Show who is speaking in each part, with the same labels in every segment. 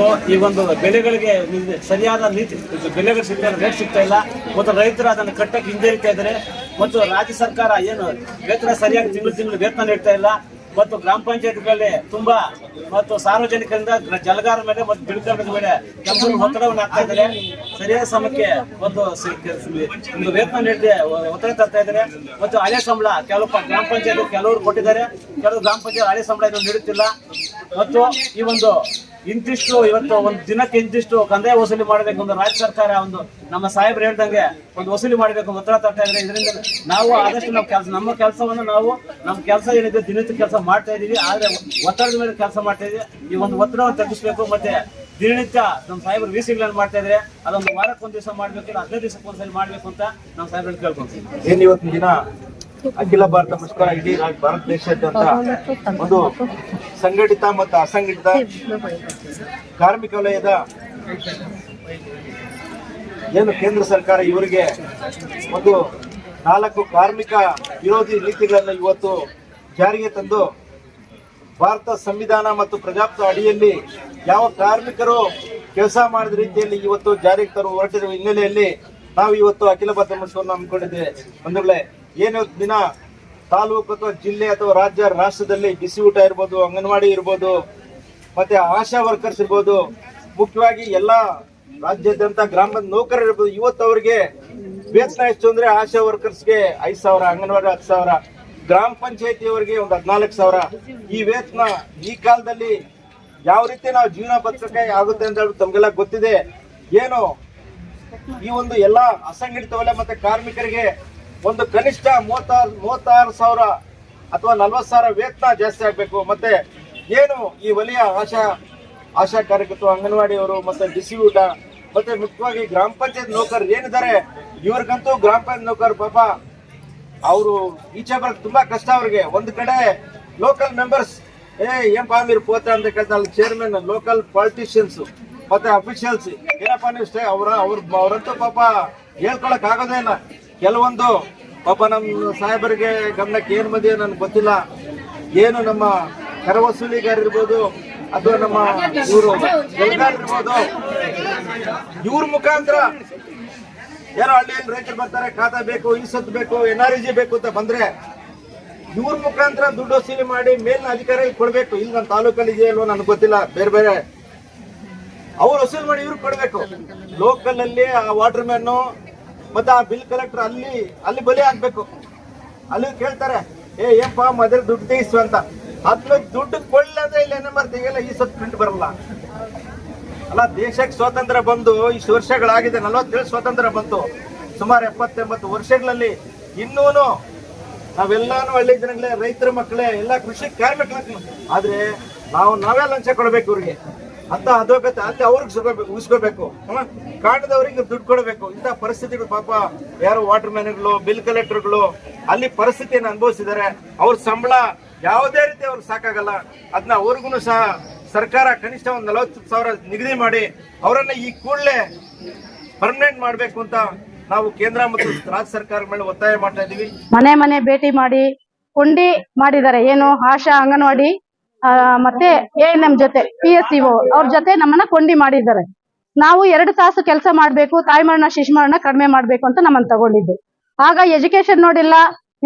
Speaker 1: ಮಾಡಬೇಕು ಈ ಒಂದು ಬೆಳೆಗಳಿಗೆ ಸರಿಯಾದ ನೀತಿ ಬೆಲೆಗಳು ಸಿಗ್ತಾ ರೇಟ್ ಸಿಗ್ತಾ ಇಲ್ಲ. ಮತ್ತು ರೈತರು ಅದನ್ನು ಕಟ್ಟಕ್ಕೆ ಹಿಂಜರಿತಾ ಇದ್ದಾರೆ. ಮತ್ತು ರಾಜ್ಯ ಸರ್ಕಾರ ಏನು ವೇತನ ಸರಿಯಾಗಿ ತಿಂಗಳು ತಿಂಗಳು ವೇತನ ನೀಡ್ತಾ ಇಲ್ಲ. ಮತ್ತು ಗ್ರಾಮ ಪಂಚಾಯತ್ಗಳಲ್ಲಿ ತುಂಬಾ ಮತ್ತು ಸಾರ್ವಜನಿಕರಿಂದ ಗ್ರ- ಜಲಗಾರ ಮೇಲೆ ಮತ್ತು ಬಿಡುಗಡೆ ಮೇಲೆ ಕೆಲಸ ಒತ್ತಡವನ್ನು ಹಾಕ್ತಾ ಇದ್ದಾರೆ. ಸರಿಯಾದ ಸಮಯಕ್ಕೆ ಒಂದು ಒಂದು ವೇತನ ನೀಡದೆ ಒತ್ತಡ ತರ್ತಾ ಇದ್ದಾರೆ. ಮತ್ತು ಹಳೆ ಸಂಬಳ ಕೆಲವು ಗ್ರಾಮ ಪಂಚಾಯತ್ ಕೆಲವರು ಕೊಟ್ಟಿದ್ದಾರೆ. ಕೆಲವು ಗ್ರಾಮ ಪಂಚಾಯತ್ ಹಳೆ ಸಂಬಳ ಇದನ್ನು ನೀಡುತ್ತಿಲ್ಲ. ಮತ್ತು ಈ ಒಂದು ಇಂತಿಷ್ಟು ಇವತ್ತು ಒಂದು ದಿನಕ್ಕೆ ಇಂತಿಷ್ಟು ಕಂದಾಯ ವಸೂಲಿ ಮಾಡಬೇಕು ಒಂದು ರಾಜ್ಯ ಸರ್ಕಾರ ಒಂದು ನಮ್ಮ ಸಾಹೇಬ್ರು ಹೇಳ್ದಂಗೆ ಒಂದು ವಸೂಲಿ ಮಾಡಬೇಕು ಒತ್ತಡ ತರ್ತಾ ಇದ್ರೆ ಇದರಿಂದ ನಾವು ಆದಷ್ಟು ನಾವು ಕೆಲಸ ನಮ್ಮ ಕೆಲಸವನ್ನು ನಾವು ನಮ್ಮ ಕೆಲಸ ಏನಿದೆ ದಿನನಿತ್ಯ ಕೆಲಸ ಮಾಡ್ತಾ ಇದ್ದೀವಿ ಆದ್ರೆ ಒತ್ತಡದ ಮೇಲೆ ಕೆಲಸ ಮಾಡ್ತಾ ಇದೀವಿ. ಈ ಒಂದು ಒತ್ತಡವನ್ನು ತಗ್ಗಿಸ್ಬೇಕು ಮತ್ತೆ ದಿನನಿತ್ಯ ನಮ್ಮ ಸಾಹೇಬರು ವೀಸಿಗಳನ್ನು ಮಾಡ್ತಾ ಇದ್ರೆ ಅದೊಂದು ವಾರಕ್ಕೊಂದು ದಿವಸ ಮಾಡ್ಬೇಕು ಇಲ್ಲ ಹದಿನೈದು ದಿವಸಕ್ಕೆ ಮಾಡ್ಬೇಕು ಅಂತ ನಮ್ಮ ಸಾಹೇಬ್ರಲ್ಲಿ ಕೇಳ್ಕೊಂತೀವಿ.
Speaker 2: ಏನ್ ಇವತ್ತಿನ ದಿನ? ಅಖಿಲ ಭಾರತ ಮುಷ್ಕರ ಇಡೀ ಭಾರತ ದೇಶಾದ್ಯಂತ ಒಂದು ಸಂಘಟಿತ ಮತ್ತು ಅಸಂಘಟಿತ ಕಾರ್ಮಿಕ ವಲಯದ ಏನು ಕೇಂದ್ರ ಸರ್ಕಾರ ಇವರಿಗೆ ಒಂದು ನಾಲ್ಕು ಕಾರ್ಮಿಕ ವಿರೋಧಿ ನೀತಿಗಳನ್ನು ಇವತ್ತು ಜಾರಿಗೆ ತಂದು ಭಾರತ ಸಂವಿಧಾನ ಮತ್ತು ಪ್ರಜಾಪ್ತ ಅಡಿಯಲ್ಲಿ ಯಾವ ಕಾರ್ಮಿಕರು ಕೆಲಸ ಮಾಡಿದ ರೀತಿಯಲ್ಲಿ ಇವತ್ತು ಜಾರಿಗೆ ತರುವ ಹೊರಟಿರುವ ಹಿನ್ನೆಲೆಯಲ್ಲಿ ನಾವು ಇವತ್ತು ಅಖಿಲ ಭಾರತ ಮುಷ್ಕರನ್ನು ಹಮ್ಮಿಕೊಂಡಿದ್ದೇವೆ. ಬಂಧುಗಳೇ ಏನು ದಿನ ತಾಲೂಕು ಅಥವಾ ಜಿಲ್ಲೆ ಅಥವಾ ರಾಜ್ಯ, ರಾಷ್ಟ್ರದಲ್ಲಿ ಬಿಸಿ ಊಟ ಇರ್ಬೋದು, ಅಂಗನವಾಡಿ ಇರ್ಬೋದು, ಮತ್ತೆ ಆಶಾ ವರ್ಕರ್ಸ್ ಇರ್ಬೋದು, ಮುಖ್ಯವಾಗಿ ಎಲ್ಲ ರಾಜ್ಯಾದ್ಯಂತ ಗ್ರಾಮದ ನೌಕರರು ಇರ್ಬೋದು, ಇವತ್ತು ಅವರಿಗೆ ವೇತನ ಎಷ್ಟು ಅಂದ್ರೆ ಆಶಾ ವರ್ಕರ್ಸ್ಗೆ ಐದು ಸಾವಿರ, ಅಂಗನವಾಡಿ ಹತ್ತು ಸಾವಿರ, ಗ್ರಾಮ ಪಂಚಾಯತಿಯವರಿಗೆ ಒಂದು ಹದಿನಾಲ್ಕು ಸಾವಿರ. ಈ ವೇತನ ಈ ಕಾಲದಲ್ಲಿ ಯಾವ ರೀತಿ ನಾವು ಜೀವನ ಬದುಕಕ್ಕೆ ಆಗುತ್ತೆ ಅಂತ ಹೇಳಿ ತಮಗೆಲ್ಲ ಗೊತ್ತಿದೆ. ಏನು ಈ ಒಂದು ಎಲ್ಲಾ ಅಸಂಘಟಿತ ವಲಯ ಮತ್ತೆ ಕಾರ್ಮಿಕರಿಗೆ ಒಂದು ಕನಿಷ್ಠ ಮೂವತ್ತಾರು ಮೂವತ್ತಾರು ಸಾವಿರ ಅಥವಾ ನಲ್ವತ್ತು ಸಾವಿರ ವೇತನ ಜಾಸ್ತಿ ಆಗಬೇಕು. ಮತ್ತೆ ಏನು ಈ ವಲಯ ಆಶಾ ಆಶಾ ಕಾರ್ಯಕರ್ತರು, ಅಂಗನವಾಡಿಯವರು ಮತ್ತೆ ಬಿಸಿ ಊಟ ಮತ್ತೆ ಮುಖ್ಯವಾಗಿ ಗ್ರಾಮ ಪಂಚಾಯತ್ ನೌಕರರು ಏನಿದ್ದಾರೆ, ಇವ್ರಿಗಂತೂ ಗ್ರಾಮ ಪಂಚಾಯತ್ ನೌಕರ್ ಪಾಪ ಅವರು ಈಚೆ ಬರೋಕೆ ತುಂಬಾ ಕಷ್ಟ ಅವ್ರಿಗೆ. ಒಂದು ಕಡೆ ಲೋಕಲ್ ಮೆಂಬರ್ಸ್ ಏ, ಏನ್ ಪಾ ಅಂದ್ರೆ ಪೋತೆ ಅಂತ ಕೇಳ್ತಾ ಅಲ್ಲಿ ಚೇರ್ಮನ್ ಲೋಕಲ್ ಪಾಲಿಟಿಷಿಯನ್ಸ್ ಮತ್ತೆ ಅಫಿಷಿಯಲ್ಸ್ ಏನಪ್ಪ ನೀವು ಸ್ಟೇ ಅವರ ಅವ್ರ ಅವರಂತೂ ಪಾಪ ಹೇಳ್ಕೊಳಕ್ ಆಗೋದೇ ಇಲ್ಲ. ಕೆಲವೊಂದು ಪಾಪ ನಮ್ಮ ಸಾಹೇಬರಿಗೆ ಗಮನಕ್ಕೆ ಏನು ಬಂದಿದೆ ನನಗೆ ಗೊತ್ತಿಲ್ಲ. ಏನು ನಮ್ಮ ಕರ ವಸೂಲಿಗಾರಿರ್ಬೋದು ಅಥವಾ ನಮ್ಮ ಇವರು ಇರ್ಬೋದು ಇವ್ರ ಮುಖಾಂತರ ಏನೋ ಹಳ್ಳಿಯಲ್ಲಿ ರೈತರು ಬರ್ತಾರೆ, ಖಾತಾ ಬೇಕು ಈ ಸತ್ತು ಬೇಕು, ಎನ್ ಆರ್ ಜಿ ಬೇಕು ಅಂತ ಬಂದ್ರೆ ಇವ್ರ ಮುಖಾಂತರ ದುಡ್ಡು ವಸೂಲಿ ಮಾಡಿ ಮೇಲಿನ ಅಧಿಕಾರಿಗೆ ಕೊಡ್ಬೇಕು. ಇಲ್ಲಿ ನನ್ನ ತಾಲೂಕಲ್ಲಿ ಇದೆಯಲ್ವೋ ನನಗೆ ಗೊತ್ತಿಲ್ಲ, ಬೇರೆ ಬೇರೆ. ಅವ್ರು ವಸೂಲಿ ಮಾಡಿ ಇವ್ರಿಗೆ ಕೊಡ್ಬೇಕು. ಲೋಕಲ್ ಅಲ್ಲಿ ಆ ವಾಟರ್ ಮ್ಯಾನ್ ಮತ್ತೆ ಆ ಬಿಲ್ ಕಲೆಕ್ಟರ್ ಅಲ್ಲಿ ಅಲ್ಲಿ ಬಲಿ ಆಗ್ಬೇಕು ಅಲ್ಲಿ ಕೇಳ್ತಾರೆ, ಏ ಏಪ್ಪ ಮೊದಲು ದುಡ್ಡು ತೆಗಿಸು ಅಂತ. ಅದ್ನ ದುಡ್ಡು ಕೊಳ್ಳ ಅಂದ್ರೆ ಇಲ್ಲಿ ತೆಗಿಯಲ್ಲ ಈ ಸತ್ ಪ್ರಿಂಟ್ ಬರಲ್ಲ. ಅಲ್ಲ, ದೇಶಕ್ಕೆ ಸ್ವಾತಂತ್ರ್ಯ ಬಂದು ಇಷ್ಟು ವರ್ಷಗಳಾಗಿದೆ, ನಲವತ್ತೇಳು ಸ್ವಾತಂತ್ರ್ಯ ಬಂತು. ಸುಮಾರು ಎಪ್ಪತ್ತೆಂಬತ್ತು ವರ್ಷಗಳಲ್ಲಿ ಇನ್ನೂನು ನಾವೆಲ್ಲಾನು ಹಳ್ಳಿ ಜನಗಳೇ, ರೈತರ ಮಕ್ಕಳೇ, ಎಲ್ಲ ಕೃಷಿ ಕಾರ್ಮಿಕರ ಆದ್ರೆ ನಾವು ನಾವೇ ಲಂಚ ಕೊಡ್ಬೇಕು ಇವ್ರಿಗೆ. ಅಂತ ಅಧೋಗತಿ ಅಂತ ಅವ್ರಿಗೆ ಸುಗೋಬೇಕು ಉಳಿಸ್ಕೋಬೇಕು ಕಾಡದವ್ರಿಗೆ ದುಡ್ಡು ಕೊಡಬೇಕು. ಇಂಥ ಪರಿಸ್ಥಿತಿಗಳು ಪಾಪ ಯಾರು ವಾಟರ್ ಮ್ಯಾನ್ಗಳು ಬಿಲ್ ಕಲೆಕ್ಟರ್ಗಳು ಅಲ್ಲಿ ಪರಿಸ್ಥಿತಿಯನ್ನು ಅನುಭವಿಸಿದ್ದಾರೆ ಅವ್ರ ಸಂಬಳ ಯಾವುದೇ ರೀತಿ ಅವ್ರಿಗೆ ಸಾಕಾಗಲ್ಲ. ಅದನ್ನ ಅವ್ರಿಗೂ ಸಹ ಸರ್ಕಾರ ಕನಿಷ್ಠ ಒಂದು ನಲವತ್ತು ಸಾವಿರ ನಿಗದಿ ಮಾಡಿ ಅವರನ್ನ ಈ ಕೂಡಲೇ ಪರ್ಮನೆಂಟ್ ಮಾಡಬೇಕು ಅಂತ ನಾವು ಕೇಂದ್ರ ಮತ್ತು ರಾಜ್ಯ ಸರ್ಕಾರ ಮೇಲೆ ಒತ್ತಾಯ ಮಾಡ್ತಾ ಇದೀವಿ
Speaker 3: ಮನೆ ಮನೆ ಭೇಟಿ ಮಾಡಿ, ಕೊಂಡಿ ಮಾಡಿದ್ದಾರೆ. ಏನು ಆಶಾ ಅಂಗನವಾಡಿ ಮತ್ತೆ ಎ ಎನ್ ಜೊತೆ, ಪಿ ಎಸ್ ಇಒ ಅವ್ರ ಜೊತೆ ನಮ್ಮನ್ನ ಕೊಂಡಿ ಮಾಡಿದ್ದಾರೆ. ನಾವು ಎರಡು ತಾಸು ಕೆಲಸ ಮಾಡ್ಬೇಕು ತಾಯಿ ಮರಣ ಶಿಶು ಮರಣ ಕಡಿಮೆ ಮಾಡ್ಬೇಕು ಅಂತ ನಮ್ಮನ್ನ ತಗೊಂಡಿದ್ದು. ಆಗ ಎಜುಕೇಶನ್ ನೋಡಿಲ್ಲ,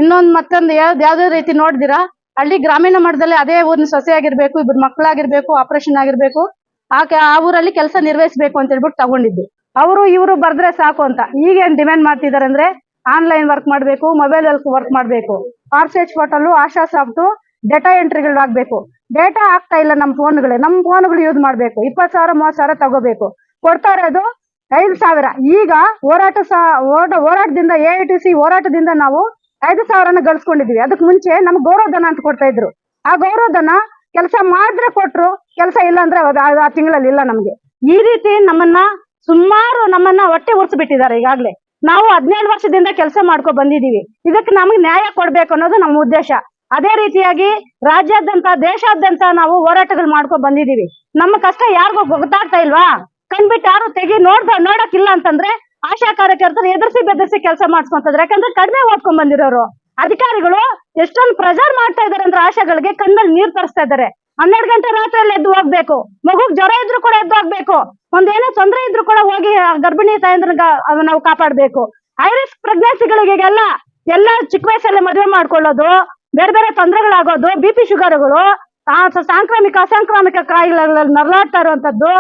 Speaker 3: ಇನ್ನೊಂದ್ ಮತ್ತೊಂದು ಯಾವ್ದ್ ರೀತಿ ನೋಡಿದಿರಾ, ಹಳ್ಳಿ ಗ್ರಾಮೀಣ ಮಟ್ಟದಲ್ಲಿ ಅದೇ ಊರಿನ ಸೊಸೆ ಆಗಿರ್ಬೇಕು ಇಬ್ರು ಮಕ್ಕಳಾಗಿರ್ಬೇಕು ಆಪರೇಷನ್ ಆಗಿರ್ಬೇಕು ಆ ಆ ಊರಲ್ಲಿ ಕೆಲಸ ನಿರ್ವಹಿಸಬೇಕು ಅಂತ ಹೇಳ್ಬಿಟ್ಟು ತಗೊಂಡಿದ್ದು. ಅವರು ಇವರು ಬರ್ದ್ರೆ ಸಾಕು ಅಂತ. ಈಗ ಏನ್ ಡಿಮ್ಯಾಂಡ್ ಮಾಡ್ತಿದಾರೆ ಅಂದ್ರೆ ಆನ್ಲೈನ್ ವರ್ಕ್ ಮಾಡ್ಬೇಕು ಮೊಬೈಲ್ ವರ್ಕ್ ಮಾಡ್ಬೇಕು. RCH portal Asha soft data ಎಂಟ್ರಿಗಳು ಆಗ್ಬೇಕು ಡೇಟಾ ಆಗ್ತಾ ಇಲ್ಲ ನಮ್ಮ ಫೋನ್ಗಳು. ನಮ್ಮ ಫೋನ್ಗಳು ಯೂಸ್ ಮಾಡ್ಬೇಕು. ಇಪ್ಪತ್ತು ಸಾವಿರ ಮೂವತ್ ಸಾವಿರ ತಗೋಬೇಕು. ಕೊಡ್ತಾ ಇರೋದು ಐದು ಸಾವಿರ. ಈಗ ಹೋರಾಟ ಸಹ ಹೋರಾಟ, ಹೋರಾಟದಿಂದ ಎ ಐ ಟಿ ಸಿ ಹೋರಾಟದಿಂದ ನಾವು ಐದು ಸಾವಿರನ ಗಳಿಸ್ಕೊಂಡಿದ್ವಿ. ಅದಕ್ಕೆ ಮುಂಚೆ ನಮ್ಗೆ ಗೌರವಧನ ಅಂತ ಕೊಡ್ತಾ ಇದ್ರು. ಆ ಗೌರವಧನ ಕೆಲಸ ಮಾಡಿದ್ರೆ ಕೊಟ್ರು, ಕೆಲಸ ಇಲ್ಲ ಅಂದ್ರೆ ಆ- ತಿಂಗಳಲ್ಲಿ ಇಲ್ಲ ನಮ್ಗೆ. ಈ ರೀತಿ ನಮ್ಮನ್ನ ಸುಮಾರು ನಮ್ಮನ್ನ ಹೊಟ್ಟೆ ಉರ್ಸ್ಬಿಟ್ಟಿದ್ದಾರೆ ಈಗಾಗ್ಲೇ. ನಾವು ಹದಿನೇಳು ವರ್ಷದಿಂದ ಕೆಲಸ ಮಾಡ್ಕೊ ಬಂದಿದೀವಿ. ಇದಕ್ಕೆ ನಮಗೆ ನ್ಯಾಯ ಕೊಡ್ಬೇಕು ಅನ್ನೋದು ನಮ್ಮ ಉದ್ದೇಶ. ಅದೇ ರೀತಿಯಾಗಿ ರಾಜ್ಯಾದ್ಯಂತ, ದೇಶಾದ್ಯಂತ ನಾವು ಹೋರಾಟಗಳು ಮಾಡ್ಕೊ ಬಂದಿದೀವಿ ನಮ್ಮ ಕಷ್ಟ ಯಾರಿಗೂ ಗೊತ್ತಾಗ್ತಾ ಇಲ್ವಾ? ಕಣ್ಬಿಟ್ಟು ಯಾರು ತೆಗಿ ನೋಡ್ದ, ನೋಡಕ್ಕಿಲ್ಲ ಅಂತಂದ್ರೆ ಆಶಾ ಕಾರ್ಯಕರ್ತರು ಎದುರಿಸಿ ಬೆದರಿಸಿ ಕೆಲಸ ಮಾಡ್ಸ್ಕೊಂತಂದ್ರೆ. ಯಾಕಂದ್ರೆ ಕಡಿಮೆ ಓದ್ಕೊಂಡ್ ಬಂದಿರೋರು. ಅಧಿಕಾರಿಗಳು ಎಷ್ಟೊಂದು ಪ್ರೆಷರ್ ಮಾಡ್ತಾ ಇದಾರೆ ಅಂದ್ರೆ ಆಶಾಗಳಿಗೆ ಕಣ್ಣಲ್ಲಿ ನೀರ್ ತರಿಸ್ತಾ ಇದಾರೆ. ಹನ್ನೆರಡು ಗಂಟೆ ರಾತ್ರಿಯಲ್ಲಿ ಎದ್ದು ಹೋಗ್ಬೇಕು. ಮಗುಗ್ ಜ್ವರ ಇದ್ರು ಕೂಡ ಎದ್ದು ಹೋಗ್ಬೇಕು. ಒಂದೇನೋ ತೊಂದರೆ ಇದ್ರು ಕೂಡ ಹೋಗಿ ಗರ್ಭಿಣಿ ತಾಯಂದ್ರ ನಾವು ಕಾಪಾಡ್ಬೇಕು. ಐರಿಸ್ ಪ್ರೆಗ್ನೆನ್ಸಿಗಳಿಗೆಲ್ಲ ಪ್ರೆಗ್ನೆನ್ಸಿಗಳಿಗೆ ಎಲ್ಲ ಎಲ್ಲ ಚಿಕ್ಕ ವಯಸ್ಸಲ್ಲೇ ಮದುವೆ ಮಾಡ್ಕೊಳ್ಳೋದು. ಬೇರೆ ಬೇರೆ ತೊಂದರೆಗಳಾಗೋದು ಬಿ ಪಿ ಶುಗರ್ಗಳು ಸಾಂಕ್ರಾಮಿಕ, ಅಸಾಂಕ್ರಾಮಿಕ ಕಾಯಿಲೆಗಳಲ್ಲಿ ನರಳಾಡ್ತಾ ಇರುವಂತದ್ದು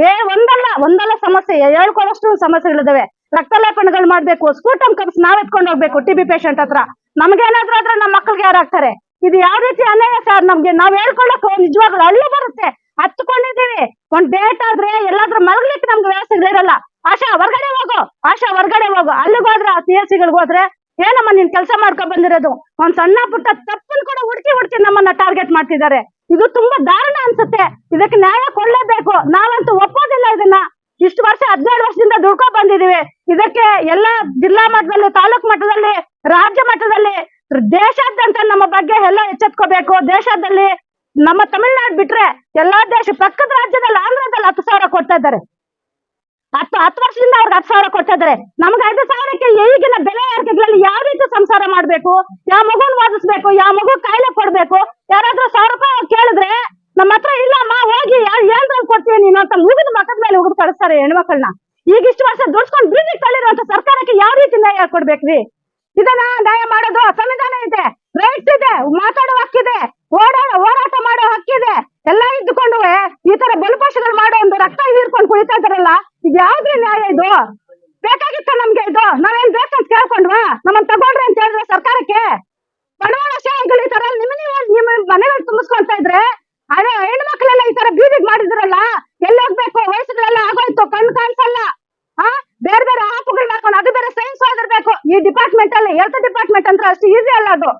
Speaker 3: ಬೇರೆ ಒಂದಲ್ಲ ಒಂದಲ್ಲ ಸಮಸ್ಯೆ, ಹೇಳ್ಕೊಳ್ಳೋಷ್ಟು ಸಮಸ್ಯೆಗಳಿದಾವೆ. ರಕ್ತಲೇಪನಗಳು ಮಾಡ್ಬೇಕು, ಸ್ಕೂಟಮ್ ಕಪ್ಸ್ ನಾವ್ ಎತ್ಕೊಂಡು ಹೋಗ್ಬೇಕು ಟಿ ಬಿ ಪೇಷಂಟ್ ಹತ್ರ. ನಮ್ಗೇನಾದ್ರೂ ಆದ್ರೆ ನಮ್ಮ ಮಕ್ಳಿಗೆ ಯಾರಾಗ್ತಾರೆ? ಇದು ಯಾವ ರೀತಿ ಅನ್ಯಾಯ ಸರ್ ನಮ್ಗೆ? ನಾವ್ ಹೇಳ್ಕೊಳಕ್ ನಿಜವಾಗ್ಲೂ ಹಳ್ಳಿ ಬರುತ್ತೆ. ಹತ್ಕೊಂಡಿದೀವಿ ಒಂದ್ ಡೇಟ್ ಆದ್ರೆ ಎಲ್ಲಾದ್ರೂ ಮಲಗ್ಲಿಕ್ಕೆ ನಮ್ಗೆ ವ್ಯವಸ್ಥೆಗಳಿರಲ್ಲ. ಆಶಾ, ಹೊರ್ಗಡೆ ಹೋಗು. ಆಶಾ, ಹೊರ್ಗಡೆ ಹೋಗು. ಅಲ್ಲಿಗೋದ್ರೆ ಆ ಸಿ ಎಸ್ ಸಿಗಳಿಗೆ ಹೋದ್ರೆ ಏನಮ್ಮ ನೀನ್ ಕೆಲಸ ಮಾಡ್ಕೊಂಡ್ ಬಂದಿರೋದು? ಒಂದ್ ಸಣ್ಣ ಪುಟ್ಟ ತಪ್ಪನ್ ಕೂಡ ಹುಡುಕಿ ಹುಡುಕಿ ನಮ್ಮನ್ನ ಟಾರ್ಗೆಟ್ ಮಾಡ್ತಿದ್ದಾರೆ. ಇದು ತುಂಬಾ ದಾರುಣ ಅನ್ಸುತ್ತೆ. ಇದಕ್ಕೆ ನ್ಯಾಯ ಕೊಡ್ಲೇಬೇಕು. ನಾವಂತೂ ಒಪ್ಪೋದಿಲ್ಲ ಇದನ್ನ. ಇಷ್ಟು ವರ್ಷ ಹದಿನೇಳು ವರ್ಷದಿಂದ ದುಡ್ಕೊ ಬಂದಿದೀವಿ. ಇದಕ್ಕೆ ಎಲ್ಲಾ ಜಿಲ್ಲಾ ಮಟ್ಟದಲ್ಲಿ, ತಾಲೂಕ್ ಮಟ್ಟದಲ್ಲಿ, ರಾಜ್ಯ ಮಟ್ಟದಲ್ಲಿ, ದೇಶಾದ್ಯಂತ ನಮ್ಮ ಬಗ್ಗೆ ಎಲ್ಲ ಎಚ್ಚೆತ್ಕೋಬೇಕು. ದೇಶದಲ್ಲಿ ನಮ್ಮ ತಮಿಳ್ನಾಡು ಬಿಟ್ರೆ ಎಲ್ಲಾ ದೇಶ, ಪಕ್ಕದ ರಾಜ್ಯದಲ್ಲಿ ಆಂಧ್ರದಲ್ಲಿ ಹತ್ತು ಸಾವಿರ ಕೊಡ್ತಾ ಇದ್ದಾರೆ. ಹತ್ತು ಹತ್ತು ವರ್ಷದಿಂದ ಅವ್ರಿಗೆ ಹತ್ತು ಸಾವಿರ ಕೊಡ್ತಾ ಇದ್ದಾರೆ. ನಮ್ಗೆ ಐದು ಸಾವಿರಕ್ಕೆ ಈಗಿನ ಬೆಲೆ ಏರಿಕೆಗಳಲ್ಲಿ ಯಾವ ರೀತಿ ಸಂಸಾರ ಮಾಡ್ಬೇಕು? ಯಾವ ಮಗುನ್ ವಾದಿಸ್ಬೇಕು? ಯಾವ ಮಗು ಕಾಯಿಲೆ ಕೊಡ್ಬೇಕು? ಯಾರಾದ್ರೂ ಸಾವಿರ ರೂಪಾಯಿ ಕೇಳಿದ್ರೆ, ನಮ್ಮ ಹತ್ರ ಇಲ್ಲಮ್ಮ, ಹೋಗಿ ಏನ್ ಕೊಡ್ತೀವಿ ನೀನು? ಅಂತ ಮುಗಿದ ಮಕ್ಕದ ಮೇಲೆ ಹುಡುಗ ಕಳಿಸ್ತಾರೆ ಹೆಣ್ಮಕ್ಳನ್ನ. ಈಗ ಇಷ್ಟು ವರ್ಷ ದುಡ್ಸ್ಕೊಂಡು ಬೀದಿಗೆ ತಳ್ಳಿರುವಂತ ಸರ್ಕಾರಕ್ಕೆ ಯಾವ ರೀತಿ ನ್ಯಾಯ ಕೊಡ್ಬೇಕ್ರಿ? ಇದನ್ನ ನ್ಯಾಯ ಮಾಡೋದು ಸಂವಿಧಾನ ಇದೆ. ರೈಟ್ಸ್ ಇದೆ. ಮಾತಾಡೋ ಹಕ್ಕಿದೆ. ಓಡಾಡ ಹೋರಾಟ ಮಾಡೋ ಹಕ್ಕಿದೆ. ಎಲ್ಲ ಇದ್ದುಕೊಂಡು, ಈ ತರ ಬಲಿಪಶುಗಳು ಮಾಡೋ ಒಂದು ರಕ್ತ ಹೀರ್ಕೊಂಡು ಕುಳಿತಾ ಇದಾರಲ್ಲ ಇದು ಯಾವ್ದ್ರಿ ನ್ಯಾಯ ಇದು? ಬೇಕಾಗಿತ್ತ ನಮ್ಗೆ ಇದು? ನಾವೇನ್ ಬೇಕಂತ ಕೇಳ್ಕೊಂಡ್ವಾ? ನಮ್ಮನ್ ತಗೊಂಡ್ರಿ ಅಂತ ಹೇಳಿದ್ರೆ ಸರ್ಕಾರಕ್ಕೆ? ಬಂಡವಾಳ ಈ ತರ ನಿಮ್ಮ ನೀವು ನಿಮ್ಮ ಮನೆಗಳು ತುಂಬಿಸ್ಕೊಂತ ಇದ್ರೆ, ಅದೇ ಹೆಣ್ಣು ಮಕ್ಕಳೆಲ್ಲ ಈ ತರ ಬೀದಿಗೆ ಮಾಡಿದ್ರಲ್ಲ, ಎಲ್ಲಿ ಹೋಗ್ಬೇಕು? ವಯಸ್ಸುಗಳೆಲ್ಲ ಆಗೋಯ್ತು ಕಣ್ ಕಾಣಿಸಲ್ಲ. ಆ? ಬೇರೆ ಬೇರೆ ಆಪುಗಳನ್ನ ಹಾಕೊಂಡು ಅದು ಬೇರೆ ಸೈನ್ಸ್ ಓದಿರ್ಬೇಕು. ಈ ಡಿಪಾರ್ಟ್ಮೆಂಟ್ ಅಲ್ಲಿ ಹೆಲ್ತ್ ಡಿಪಾರ್ಟ್ಮೆಂಟ್ ಅಂದ್ರೆ ಅಷ್ಟು ಈಸಿ ಅಲ್ಲ ಅದು.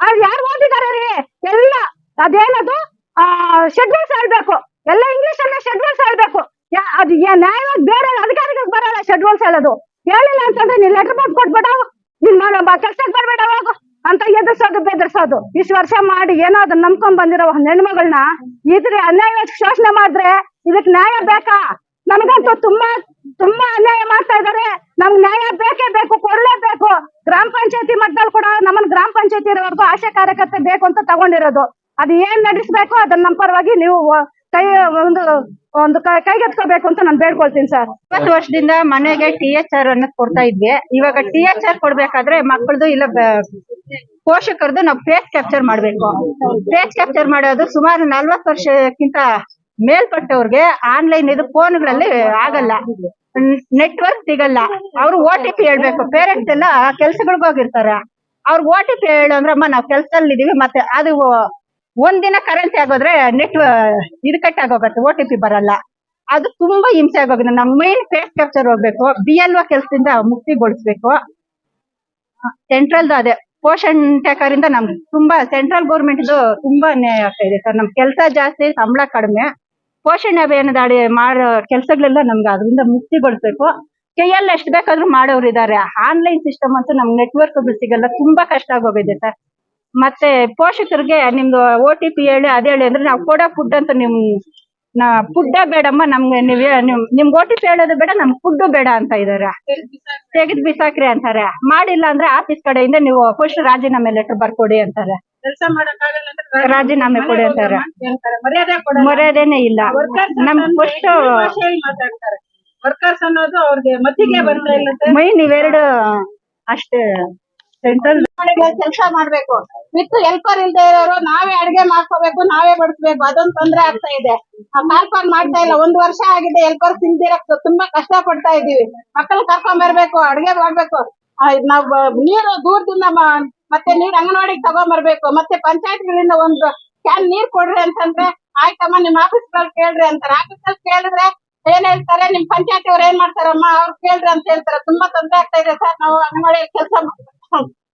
Speaker 3: ಅದ್ ಯಾರು ಓದಿದಾರೆ ರೀ? ಎಲ್ಲ, ಅದೇನದು? ಆ ಶೆಡ್ಯೂಲ್ಸ್ ಹೇಳ್ಬೇಕು ಎಲ್ಲ ಇಂಗ್ಲಿಷ್ ಅಲ್ಲೇ ಶೆಡ್ಯೂಲ್ಸ್ ಹೇಳ್ಬೇಕು ಅದು ನ್ಯಾಯವಾಗಿ ಬೇರೆ ಅಧಿಕಾರಿಗಳಿಗೆ ಬರಲ್ಲ ಶೆಡ್ಯೂಲ್ಸ್ ಹೇಳೋದು ಹೇಳಿಲ್ಲ ಅಂತಂದ್ರೆ ನೀನ್ ಲೆಟರ್ ಬರ್ದು ಕೊಟ್ಬೇಡ. ನಿನ್ ಕೆಲ್ಸಕ್ಕೆ ಬರ್ಬೇಡ ಹೋಗು ಅಂತ ಎದುರ್ಸೋದು, ಬೆದರ್ಸೋದು. ಇಷ್ಟು ವರ್ಷ ಮಾಡಿ ಏನೋ ಅದನ್ನ ನಂಬ್ಕೊಂಡ್ ಬಂದಿರೋ ಹೆಣ್ಮಗಳನ್ನ ಇದ್ರೆ ಅನ್ಯಾಯ ಶೋಷಣೆ ಮಾಡಿದ್ರೆ ಇದಕ್ ನ್ಯಾಯ ಬೇಕಾ? ನಮಗಂತೂ ತುಂಬಾ ತುಂಬಾ ಅನ್ಯಾಯ ಮಾಡ್ತಾ ಇದಾರೆ. ನಮ್ಗ್ ನ್ಯಾಯ ಬೇಕೇ ಬೇಕು, ಕೊಡ್ಲೇಬೇಕು. ಗ್ರಾಮ ಪಂಚಾಯತಿ ಮಟ್ಟದಲ್ಲಿ ಕೂಡ ನಮ್ಮನ್ ಗ್ರಾಮ ಪಂಚಾಯತಿ ಇರೋವರೆಗೂ ಆಶಾ ಕಾರ್ಯಕರ್ತೆ ಬೇಕು ಅಂತ ತಗೊಂಡಿರೋದು. ಅದ್ ಏನ್ ನಡೆಸ್ಬೇಕು ಅದನ್ನ ನಮ್ಮ ಪರವಾಗಿ ನೀವು ಕೈ, ಒಂದು ಒಂದು ಕೈಗೆತ್ಕೋಬೇಕು ಅಂತ ನಾನು ಬೇಡ್ಕೊಳ್ತೀನಿ ಸರ್
Speaker 4: ಇಪ್ಪತ್ತು ವರ್ಷದಿಂದ ಮನೆಗೆ ಟಿ ಎಚ್ ಆರ್ ಅನ್ನೋದು ಕೊಡ್ತಾ ಇದ್ವಿ. ಇವಾಗ ಟಿ ಎಚ್ ಆರ್ ಕೊಡ್ಬೇಕಾದ್ರೆ ಮಕ್ಕಳದು ಇಲ್ಲ ಪೋಷಕರದ್ದು ಪೋಷಕರದು ನಾವು ಫೇಸ್ ಕ್ಯಾಪ್ಚರ್ ಮಾಡ್ಬೇಕು. ಫೇಸ್ ಕ್ಯಾಪ್ಚರ್ ಮಾಡೋದು ಸುಮಾರು ನಲ್ವತ್ತು ವರ್ಷಕ್ಕಿಂತ ಮೇಲ್ಪಟ್ಟವ್ರಿಗೆ ಆನ್ಲೈನ್ ಇದು ಫೋನ್ಗಳಲ್ಲಿ ಆಗಲ್ಲ. ನೆಟ್ವರ್ಕ್ ಸಿಗಲ್ಲ. ಅವ್ರು ಓ ಟಿ ಪಿ ಹೇಳ್ಬೇಕು. ಪೇರೆಂಟ್ಸ್ ಎಲ್ಲ ಕೆಲ್ಸಗಳಿಗೆ ಹೋಗಿರ್ತಾರೆ ಅವ್ರಿಗೆ ಓ ಟಿ ಪಿ ಹೇಳು ಅಂದ್ರೆ ಅಮ್ಮ ನಾವು ಕೆಲ್ಸದಲ್ಲಿ ಇದೀವಿ ಮತ್ತೆ ಅದು ಒಂದಿನ ಕರೆನ್ಸಿ ಆಗೋದ್ರೆ ನೆಟ್ ಇದು ಕಟ್ ಆಗೋಗತ್ತೆ ಓ ಟಿ ಪಿ ಬರಲ್ಲ. ಅದು ತುಂಬಾ ಹಿಂಸೆ ಆಗೋಗಿದೆ ನಮ್ಮ ಮೇನ್ ಫೇಸ್ ಕ್ಯಾಪ್ಚರ್ ಹೋಗ್ಬೇಕು ಬಿ ಎಲ್ ಒ ಕೆಲಸದಿಂದ ಮುಕ್ತಿಗೊಳಿಸ್ಬೇಕು. ಸೆಂಟ್ರಲ್ ಅದೇ ಪೋಷಣ್ ಟೇಕರಿಂದ ನಮ್ಗೆ ತುಂಬಾ ಸೆಂಟ್ರಲ್ ಗೌರ್ಮೆಂಟ್ ತುಂಬಾ ಅನ್ಯಾಯ ಆಗ್ತಾ ಇದೆ ಸರ್. ನಮ್ ಕೆಲಸ ಜಾಸ್ತಿ, ಸಂಬಳ ಕಡಿಮೆ. ಪೋಷಣೆ ಅಭಿಯಾನದ ಅಡಿ ಮಾಡೋ ಕೆಲಸಗಳೆಲ್ಲ ನಮ್ಗೆ ಅದರಿಂದ ಮುಕ್ತಿಗೊಳಿಸ್ಬೇಕು. ಕೈಯಲ್ಲಿ ಎಷ್ಟು ಬೇಕಾದ್ರೂ ಮಾಡೋರು ಇದ್ದಾರೆ ಆನ್ಲೈನ್ ಸಿಸ್ಟಮ್ ಅಂತೂ ನಮ್ಗೆ ನೆಟ್ವರ್ಕ್ ಸಿಗಲ್ಲ, ತುಂಬಾ ಕಷ್ಟ ಆಗೋಗಿದೆ ಸರ್. ಮತ್ತೆ ಪೋಷಕರಿಗೆ ನಿಮ್ದು ಓ ಟಿ ಪಿ ಹೇಳಿ ಅದ್ ಹೇಳಿ ಅಂದ್ರೆ ನಾವು ಕೊಡೋ ಫುಡ್ ಅಂತ ನಿಮ್ ನಾ ಫುಡ್ಡ ಬೇಡಮ್ಮ ನಮ್ಗೆ ನೀವ್ ನಿಮ್ಗ್ ಓ ಟಿ ಪಿ ಹೇಳೋದು ಬೇಡ ನಮ್ಗೆ ಫುಡ್ ಬೇಡ ಅಂತ ಇದಾರೆ. ತೆಗೆದ್ ಬಿಸಾಕ್ರಿ ಅಂತಾರೆ. ಮಾಡಿಲ್ಲ ಅಂದ್ರೆ ಆಫೀಸ್ ಕಡೆಯಿಂದ ನೀವು ಫಸ್ಟ್ ರಾಜೀನಾಮೆ ಲೆಟರ್ ಬರ್ಕೊಡಿ ಅಂತಾರೆ. ರಾಜೀನಾಮೆ ಕೊಡಿ ಅಂತಾರೆ. ಮರ್ಯಾದೆನೆ ಇಲ್ಲ. ನಮ್ ಫಸ್ಟ್
Speaker 5: ವರ್ಕರ್ಸ್ ಅನ್ನೋದು ಅವ್ರಿಗೆ ಬರ್ತಾ ಇಲ್ಲ ಸರ್.
Speaker 4: ಮೈನ್ ಇವೆರಡು ಅಷ್ಟೇ ಸೆಂಟ್ರಲ್
Speaker 5: ಕೆಲಸ ಮಾಡ್ಬೇಕು. ವಿತ್ ಹೆಲ್ಪರ್ ಇಲ್ದೇ ಇರೋರು ನಾವೇ ಅಡಿಗೆ ಮಾಡ್ಕೋಬೇಕು, ನಾವೇ ಬಡಿಸ್ಬೇಕು. ಅದೊಂದು ತೊಂದ್ರೆ ಆಗ್ತಾ ಇದೆ. ಕಾಲ್ಪಾಲ್ ಮಾಡ್ತಾ ಇಲ್ಲ. ಒಂದ್ ವರ್ಷ ಆಗಿದೆ ಹೆಲ್ಪರ್ ಇಲ್ದಿರಕ್ ತುಂಬಾ ಕಷ್ಟ ಪಡ್ತಾ ಇದೀವಿ ಮಕ್ಕಳು ಕರ್ಕೊಂಡ್ ಬರ್ಬೇಕು, ಅಡಿಗೆ ಮಾಡ್ಬೇಕು. ನಾವ್ ನೀರು ದೂರದಿಂದ ಮತ್ತೆ ನೀರ್ ಅಂಗನವಾಡಿಗೆ ತಗೊಂಡ್ ಬರ್ಬೇಕು ಮತ್ತೆ ಪಂಚಾಯತ್ಗಳಿಂದ ಒಂದು ಕ್ಯಾನ್ ನೀರ್ ಕೊಡ್ರಿ ಅಂತಂದ್ರೆ, ಆಯ್ತಮ್ಮ, ನಿಮ್ ಆಫೀಸ್ ಕೇಳ್ರಿ ಅಂತಾರೆ. ಆಫೀಸ್ ಕೇಳಿದ್ರೆ ಏನ್ ಹೇಳ್ತಾರೆ? ನಿಮ್ ಪಂಚಾಯತಿ ಅವ್ರು ಏನ್ ಮಾಡ್ತಾರಮ್ಮ? ಅವ್ರು ಕೇಳ್ರಿ ಅಂತ ಹೇಳ್ತಾರೆ. ತುಂಬಾ ತೊಂದ್ರೆ ಆಗ್ತಾ ಇದೆ ಸರ್. ನಾವು ಅಂಗನವಾಡಿಯಲ್ಲಿ ಕೆಲಸ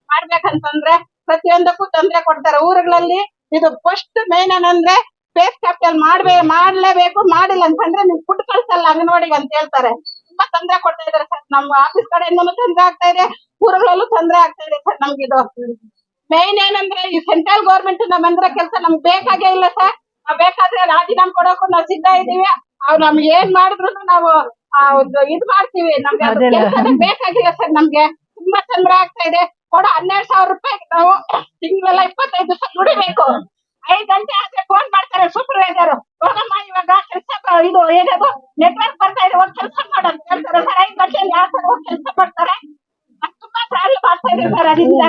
Speaker 5: ಮಾಡ್ಬೇಕಂತಂದ್ರೆ ಪ್ರತಿಯೊಂದಕ್ಕೂ ತೊಂದರೆ ಕೊಡ್ತಾರೆ. ಊರುಗಳಲ್ಲಿ ಇದು ಫಸ್ಟ್ ಮೇನ್ ಏನಂದ್ರೆ ಫೇಸ್ ಕ್ಯಾಪಿಟಲ್ ಮಾಡ್ಬೇ ಮಾಡ್ಲೇಬೇಕು ಮಾಡಿಲ್ಲ ಅಂತಂದ್ರೆ ನೀವು ಫುಡ್ ಕಳ್ಸಲ್ಲ ಅಂಗನವಾಡಿಗೆ ಅಂತ ಹೇಳ್ತಾರೆ. ತುಂಬಾ ತೊಂದರೆ ಕೊಡ್ತಾ ಇದಾರೆ ಸರ್. ನಮ್ ಆಫೀಸ್ ಕಡೆಯಿಂದನೂ ತೊಂದರೆ ಆಗ್ತಾ ಇದೆ. ಊರುಗಳಲ್ಲೂ ತೊಂದರೆ ಆಗ್ತಾ ಇದೆ ಸರ್ ನಮ್ಗೆ ಇದು. ಮೇನ್ ಏನಂದ್ರೆ ಈ ಸೆಂಟ್ರಲ್ ಗೌರ್ಮೆಂಟ್ ನಮ್ಮೆಂದ್ರ ಕೆಲಸ ನಮ್ಗೆ ಬೇಕಾಗೇ ಇಲ್ಲ ಸರ್. ನಾವ್ ಬೇಕಾದ್ರೆ ರಾಜೀನಾಮೆ ಕೊಡೋಕು ನಾವು ಸಿದ್ಧ ಇದೀವಿ ಅವ್ರು ನಮ್ಗೆ ಏನ್ ಮಾಡಿದ್ರು ನಾವು ಇದ್ ಮಾಡ್ತೀವಿ. ನಮ್ಗೆ. ಬೇಕಾಗಿಲ್ಲ ಸರ್ ನಮ್ಗೆ. ತುಂಬಾ ತೊಂದರೆ ಆಗ್ತಾ ಇದೆ. ಕೊಡೋ ಹನ್ನೆರಡು ಸಾವಿರ ರೂಪಾಯಿ ನಾವು ತಿಂಗಳೆಲ್ಲ ಇಪ್ಪತ್ತೈದು ದಿವಸ ದುಡಿಬೇಕು. ಐದ್ ಗಂಟೆ ಆದ್ರೆ ಫೋನ್ ಮಾಡ್ತಾರೆ ಸೂಪರ್ವೈಸರ್ ಹೋಗಮ್ಮ ಇವಾಗ ಕೆಲಸ ಇದು ಏನದು? ನೆಟ್ವರ್ಕ್ ಬರ್ತಾ ಇದೆ, ಒಂದ್ ಕೆಲಸ ಮಾಡೋದು ಹೇಳ್ತಾರೆ. ಸರ್, ಐದ್ ಗಂಟೆಯಲ್ಲಿ ಯಾವ ಸರ್ ಹೋಗಿ ಕೆಲಸ ಮಾಡ್ತಾರೆ? ತುಂಬಾ ಪ್ರಾಬ್ಲಮ್ ಆಗ್ತಾ ಇದೆ ಸರ್,
Speaker 6: ಅದರಿಂದ.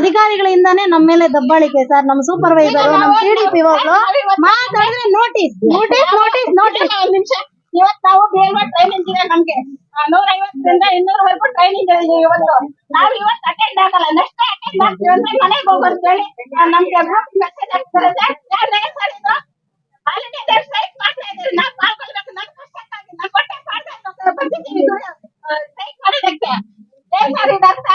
Speaker 6: ಅಧಿಕಾರಿಗಳಿಂದಾನೇ ನಮ್ಮ ಮೇಲೆ ದಬ್ಬಾಳಿಕೆ ಸರ್. ನಮ್ಮ ಸೂಪರ್ವೈಸರ್ ನಮ್ಮ ಟಿಡಿಪಿ ಮಾತಾಡಿದ್ರೆ ನೋಟಿಸ್ ನೋಟಿಸ್ ನೋಟಿಸ್ ನೋಟಿಸ್
Speaker 5: ನಿಮಿಷ. ಇವತ್ತು ನಾವು ಬೇಲ್ವಾ ಟ್ರೈನಿಂಗ್ ಇದೆ ನಮ್ಗೆ. ನೂರ ಐವತ್ತರಿಂದ ಇನ್ನೂರವರೆಗೂ ಟ್ರೈನಿಂಗ್ ಇದೆ ಇವತ್ತು. ನಾವು ಇವತ್ತು ಅಟೆಂಡ್ ಆಗಲ್ಲ. ನೆಕ್ಸ್ಟ್ ಅಟೆಂಡ್ ಆಗ್ತೀವಿ ಅಂದ್ರೆ ಮನೆಗೆ ಹೋಗೋದು ಹೇಳಿ ನಮ್ಗೆ ಮೆಸೇಜ್ ಸರ್ ಇದು? ಹಾಲಿಡೇ ಸ್ಟ್ರೈಕ್ ಮಾಡ್ತಾ ಇದ್ದೀರಿ ನಾವು ಪಾಲ್ಗೊಳ್ಬೇಕು. ನನ್ನ ಕಷ್ಟಕ್ಕಾಗಿ ನಾವು ಹೊಟ್ಟೆ ಮಾಡ್ತಾ ಇದ್ದೀವಿ ಸ್ಟ್ರೈಕ್ ಮಾಡೋದಕ್ಕೆ. ಏನ್ ಅರ್ಥ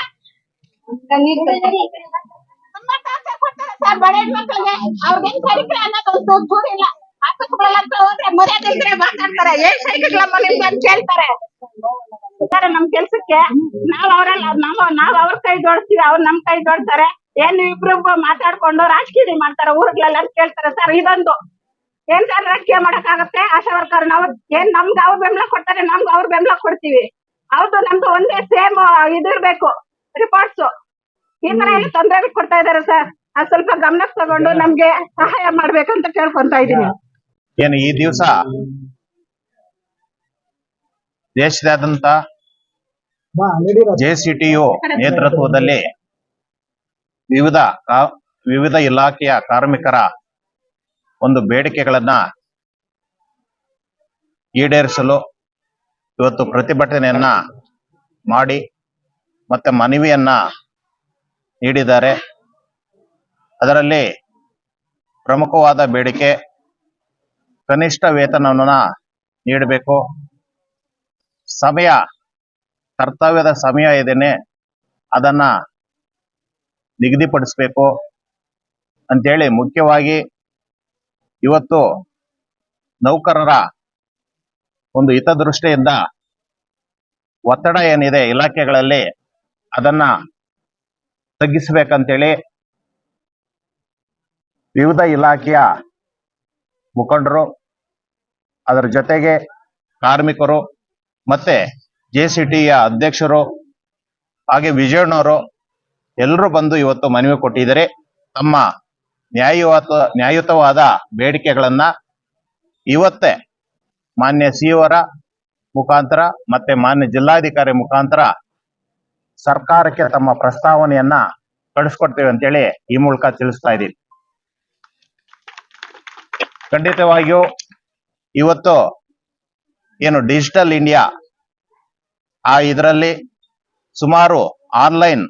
Speaker 5: ಮರ್ಯಾದೆ ಮಾತಾಡ್ತಾರೆ ಕೇಳ್ತಾರೆ ನಮ್ ಕೆಲ್ಸಕ್ಕೆ ನಾವ್ ಅವ್ರಲ್ಲ ನಾವು ನಾವ್ ಅವ್ರ ಕೈ ಜೋಡಿಸ್ತೀವಿ ಅವ್ರು ನಮ್ ಕೈ ಜೋಡ್ತಾರೆ ಏನ್ ಇಬ್ರಿಬ್ರು ಮಾತಾಡ್ಕೊಂಡು ರಾಜಕೀಯ ಮಾಡ್ತಾರೆ ಊರ್ಗಳೆಲ್ಲ ಕೇಳ್ತಾರೆ ಸರ್ ಇದೊಂದು ಏನ್ ಸರ್ ರಾಜಕೀಯ ಮಾಡಕ್ಕಾಗತ್ತೆ ಆಶಾ ವರ್ಕರ್ ನಾವು ಏನ್ ನಮ್ಗೆ ಅವ್ರ ಬೆಂಬಲ ಕೊಡ್ತಾರೆ, ನಮ್ಗೆ ಅವ್ರ ಬೆಂಬಲ ಕೊಡ್ತೀವಿ. ಅವ್ರದ್ದು ನಮ್ದು ಒಂದೇ ಸೇಮ್ ಇದಿರ್ಬೇಕು ರಿಪೋರ್ಟ್ಸ್ ಈ ತರ ಎಲ್ಲ ತೊಂದರೆ ಕೊಡ್ತಾ ಇದಾರೆ ಸರ್ ಅದ್ ಸ್ವಲ್ಪ ಗಮನಕ್ಕೆ ತಗೊಂಡು ನಮ್ಗೆ ಸಹಾಯ ಮಾಡ್ಬೇಕಂತ ಕೇಳ್ಕೊಂತ ಇದೀನಿ
Speaker 7: ಏನು ಈ ದಿವಸ? ದೇಶದಾದ್ಯಂತ ಜೆಸಿಟಿಯು ನೇತೃತ್ವದಲ್ಲಿ ವಿವಿಧ ವಿವಿಧ ಇಲಾಖೆಯ ಕಾರ್ಮಿಕರ ಒಂದು ಬೇಡಿಕೆಗಳನ್ನ ಈಡೇರಿಸಲು ಇವತ್ತು ಪ್ರತಿಭಟನೆಯನ್ನ ಮಾಡಿ ಮತ್ತೆ ಮನವಿಯನ್ನ ನೀಡಿದ್ದಾರೆ. ಅದರಲ್ಲಿ ಪ್ರಮುಖವಾದ ಬೇಡಿಕೆ ಕನಿಷ್ಠ ವೇತನವನ್ನ ನೀಡಬೇಕು. ಸಮಯ, ಕರ್ತವ್ಯದ ಸಮಯ ಇದೇನೆ ಅದನ್ನ ನಿಗದಿಪಡಿಸಬೇಕು ಅಂತೇಳಿ ಮುಖ್ಯವಾಗಿ ಇವತ್ತು ನೌಕರರ ಒಂದು ಹಿತದೃಷ್ಟಿಯಿಂದ ಒತ್ತಡ ಏನಿದೆ ಇಲಾಖೆಗಳಲ್ಲಿ ಅದನ್ನ ತಗ್ಗಿಸಬೇಕಂತೇಳಿ ವಿವಿಧ ಇಲಾಖೆಯ ಮುಖಂಡರು, ಅದರ ಜೊತೆಗೆ ಕಾರ್ಮಿಕರು ಮತ್ತೆ ಜೆ ಸಿ ಟಿಯ ಅಧ್ಯಕ್ಷರು, ಹಾಗೆ ವಿಜಯಣ್ಣವರು ಎಲ್ಲರೂ ಬಂದು ಇವತ್ತು ಮನವಿ ಕೊಟ್ಟಿದ್ದಾರೆ. ತಮ್ಮ ನ್ಯಾಯಯುತ ನ್ಯಾಯಯುತವಾದ ಬೇಡಿಕೆಗಳನ್ನ ಇವತ್ತೇ ಮಾನ್ಯ ಸಿಒರ ಮುಖಾಂತರ ಮತ್ತೆ ಮಾನ್ಯ ಜಿಲ್ಲಾಧಿಕಾರಿ ಮುಖಾಂತರ ಸರ್ಕಾರಕ್ಕೆ ತಮ್ಮ ಪ್ರಸ್ತಾವನೆಯನ್ನ ಕಳಿಸ್ಕೊಡ್ತೇವೆ ಅಂತೇಳಿ ಈ ಮೂಲಕ ತಿಳಿಸ್ತಾ ಇದ್ದೀನಿ. ಖಂಡಿತವಾಗಿಯೂ ಇವತ್ತು ಏನು ಡಿಜಿಟಲ್ ಇಂಡಿಯಾ ಆ ಇದರಲ್ಲಿ ಸುಮಾರು ಆನ್ಲೈನ್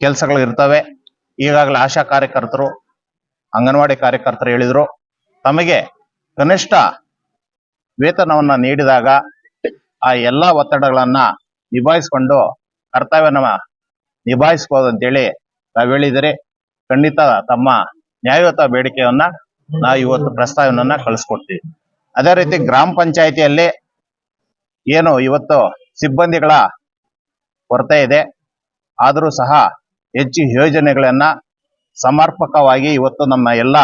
Speaker 7: ಕೆಲಸಗಳು ಇರ್ತವೆ ಈಗಾಗಲೇ ಆಶಾ ಕಾರ್ಯಕರ್ತರು, ಅಂಗನವಾಡಿ ಕಾರ್ಯಕರ್ತರು ಹೇಳಿದ್ರು. ತಮಗೆ ಕನಿಷ್ಠ ವೇತನವನ್ನ ನೀಡಿದಾಗ ಆ ಎಲ್ಲಾ ಒತ್ತಡಗಳನ್ನ ನಿಭಾಯಿಸ್ಕೊಂಡು ಕರ್ತವ್ಯನ ನಿಭಾಯಿಸ್ಬೋದು ಅಂತೇಳಿ ತಾವು ಹೇಳಿದರೆ ಖಂಡಿತ ತಮ್ಮ ನ್ಯಾಯಯುತ ಬೇಡಿಕೆಯನ್ನ ನಾವು ಇವತ್ತು ಪ್ರಸ್ತಾವನೆಯನ್ನ ಕಳಿಸ್ಕೊಡ್ತೀವಿ. ಅದೇ ರೀತಿ ಗ್ರಾಮ ಪಂಚಾಯಿತಿಯಲ್ಲಿ ಏನು ಇವತ್ತು ಸಿಬ್ಬಂದಿಗಳ ಕೊರತೆ ಇದೆ. ಆದರೂ ಸಹ ಹೆಚ್ಚು ಯೋಜನೆಗಳನ್ನ ಸಮರ್ಪಕವಾಗಿ ಇವತ್ತು ನಮ್ಮ ಎಲ್ಲ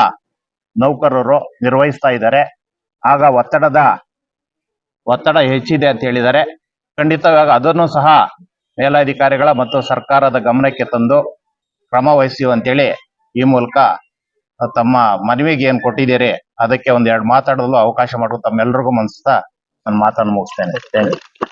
Speaker 7: ನೌಕರರು ನಿರ್ವಹಿಸ್ತಾ ಇದ್ದಾರೆ. ಆಗ ಒತ್ತಡದ, ಒತ್ತಡ ಹೆಚ್ಚಿದೆ ಅಂತ ಹೇಳಿದ್ದಾರೆ ಖಂಡಿತವಾಗಿ ಅದನ್ನು ಸಹ ಮೇಲಾಧಿಕಾರಿಗಳ ಮತ್ತು ಸರ್ಕಾರದ ಗಮನಕ್ಕೆ ತಂದು ಕ್ರಮ ವಹಿಸಿ ಅಂತೇಳಿ ಈ ಮೂಲಕ ತಮ್ಮ ಮನವಿಗೆ ಏನ್ ಕೊಟ್ಟಿದ್ದೀರಿ, ಅದಕ್ಕೆ ಒಂದ್ ಎರಡು ಮಾತಾಡಲು ಅವಕಾಶ ಮಾಡಲು ತಮ್ಮೆಲ್ಲರಿಗೂ ಮನಸ್ತಾ ನನ್ನ ಮಾತನ್ನು ಮುಗಿಸ್ತೇನೆ. Thank you